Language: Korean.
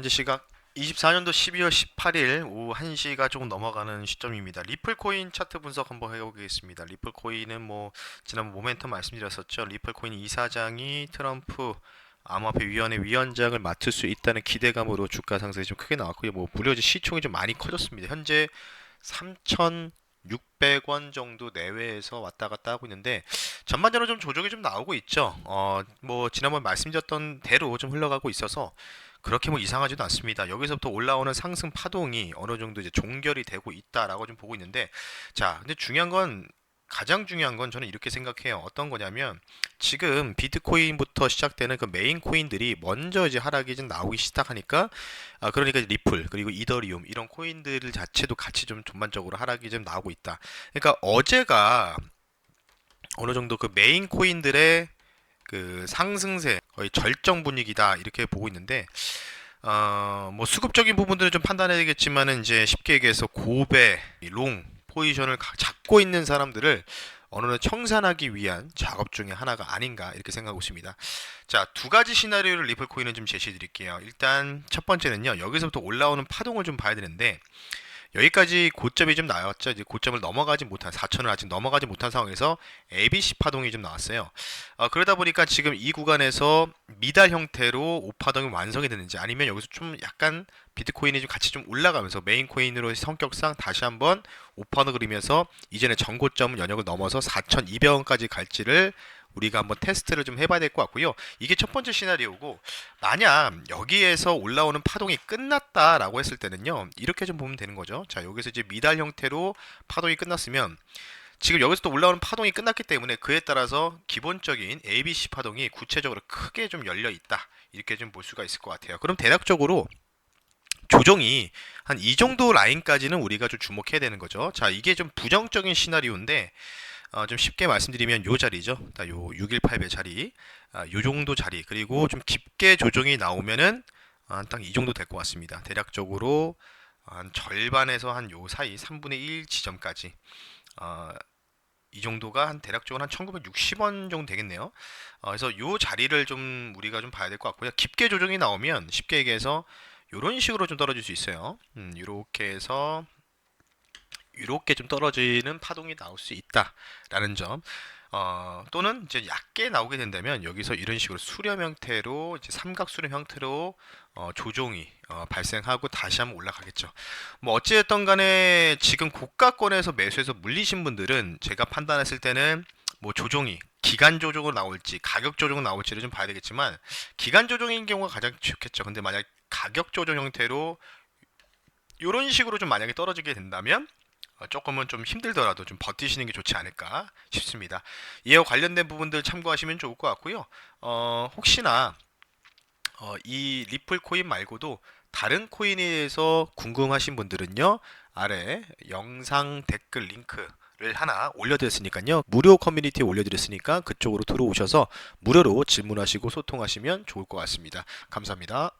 현재 시각 24년도 12월 18일 오후 1시가 조금 넘어가는 시점입니다. 리플 코인 차트 분석 한번 해보겠습니다. 리플 코인은 뭐 지난 모멘텀 말씀드렸었죠. 리플 코인 이사장이 트럼프 암호화폐 위원회 위원장을 맡을 수 있다는 기대감으로 주가 상승이 좀 크게 나왔고요. 뭐 무려 시총이 좀 많이 커졌습니다. 현재 3,600원 정도 내외에서 왔다 갔다 하고 있는데 전반적으로 좀 조정이 좀 나오고 있죠. 어, 뭐 지난번 말씀드렸던 대로 좀 흘러가고 있어서 그렇게 뭐 이상하지도 않습니다. 여기서부터 올라오는 상승 파동이 어느 정도 이제 종결이 되고 있다라고 좀 보고 있는데 자, 근데 중요한 건 가장 중요한 건 저는 이렇게 생각해요. 어떤 거냐면 지금 비트코인부터 시작되는 그 메인 코인들이 먼저 이제 하락이 좀 나오기 시작하니까 아 그러니까 리플 그리고 이더리움 이런 코인들 자체도 같이 좀 전반적으로 하락이 좀 나오고 있다. 그러니까 어제가 어느 정도 그 메인 코인들의 그 상승세 거의 절정 분위기다 이렇게 보고 있는데 어, 뭐 수급적인 부분들은 좀 판단해야겠지만은 이제 쉽게 얘기해서 고배, 롱 포지션을 가- 잡고 있는 사람들을 어느 정도 청산하기 위한 작업 중에 하나가 아닌가 이렇게 생각하고 있습니다. 자, 두 가지 시나리오를 리플 코인은 좀 제시해 드릴게요. 일단 첫 번째는요. 여기서부터 올라오는 파동을 좀 봐야 되는데 여기까지 고점이 좀 나왔죠. 이제 고점을 넘어가지 못한 4천을 아직 넘어가지 못한 상황에서 ABC 파동이 좀 나왔어요. 어, 그러다 보니까 지금 이 구간에서 미달 형태로 오파동이 완성이 되는지 아니면 여기서 좀 약간 비트코인이 좀 같이 좀 올라가면서 메인 코인으로 성격상 다시 한번 오파도 그리면서 이전에 전고점 연역을 넘어서 4,200원까지 갈지를 우리가 한번 테스트를 좀 해봐야 될 것 같고요. 이게 첫 번째 시나리오고 만약 여기에서 올라오는 파동이 끝났다라고 했을 때는요. 이렇게 좀 보면 되는 거죠. 자, 여기서 이제 미달 형태로 파동이 끝났으면 지금 여기서 또 올라오는 파동이 끝났기 때문에 그에 따라서 기본적인 ABC 파동이 구체적으로 크게 좀 열려 있다. 이렇게 좀 볼 수가 있을 것 같아요. 그럼 대략적으로 조정이 한 이 정도 라인까지는 우리가 좀 주목해야 되는 거죠. 자, 이게 좀 부정적인 시나리오인데 어, 좀 쉽게 말씀드리면 요 자리죠. 딱요6180 자리, 아, 요 정도 자리 그리고 좀 깊게 조정이 나오면은 아, 딱이 정도 될 것 같습니다. 대략적으로 한 절반에서 한 요 사이 3분의 1 지점까지 어, 이 정도가 한 대략적으로 한 1960원 정도 되겠네요. 어, 그래서 요 자리를 좀 우리가 좀 봐야 될 것 같고요. 깊게 조정이 나오면 쉽게 얘기해서 이런 식으로 좀 떨어질 수 있어요. 음, 이렇게 해서 이렇게 좀 떨어지는 파동이 나올 수 있다라는 점. 어, 또는 이제 얕게 나오게 된다면 여기서 이런 식으로 수렴 형태로 이제 삼각 수렴 형태로 어, 조종이 어, 발생하고 다시 한번 올라가겠죠. 뭐 어찌됐든 간에 지금 고가권에서 매수해서 물리신 분들은 제가 판단했을 때는 뭐 조종이 기간 조정으로 나올지 가격 조정으로 나올지를 좀 봐야 되겠지만 기간 조정인 경우가 가장 좋겠죠. 근데 만약 가격 조정 형태로 이런 식으로 좀 만약에 떨어지게 된다면 어, 조금은 좀 힘들더라도 좀 버티시는 게 좋지 않을까 싶습니다. 이와 관련된 부분들 참고하시면 좋을 것 같고요. 어, 혹시나 어, 이 리플 코인 말고도 다른 코인에 대해서 궁금하신 분들은요 아래 영상 댓글 링크 를 하나 올려드렸으니까요 무료 커뮤니티에 올려드렸으니까 그쪽으로 들어오셔서 무료로 질문하시고 소통하시면 좋을 것 같습니다. 감사합니다.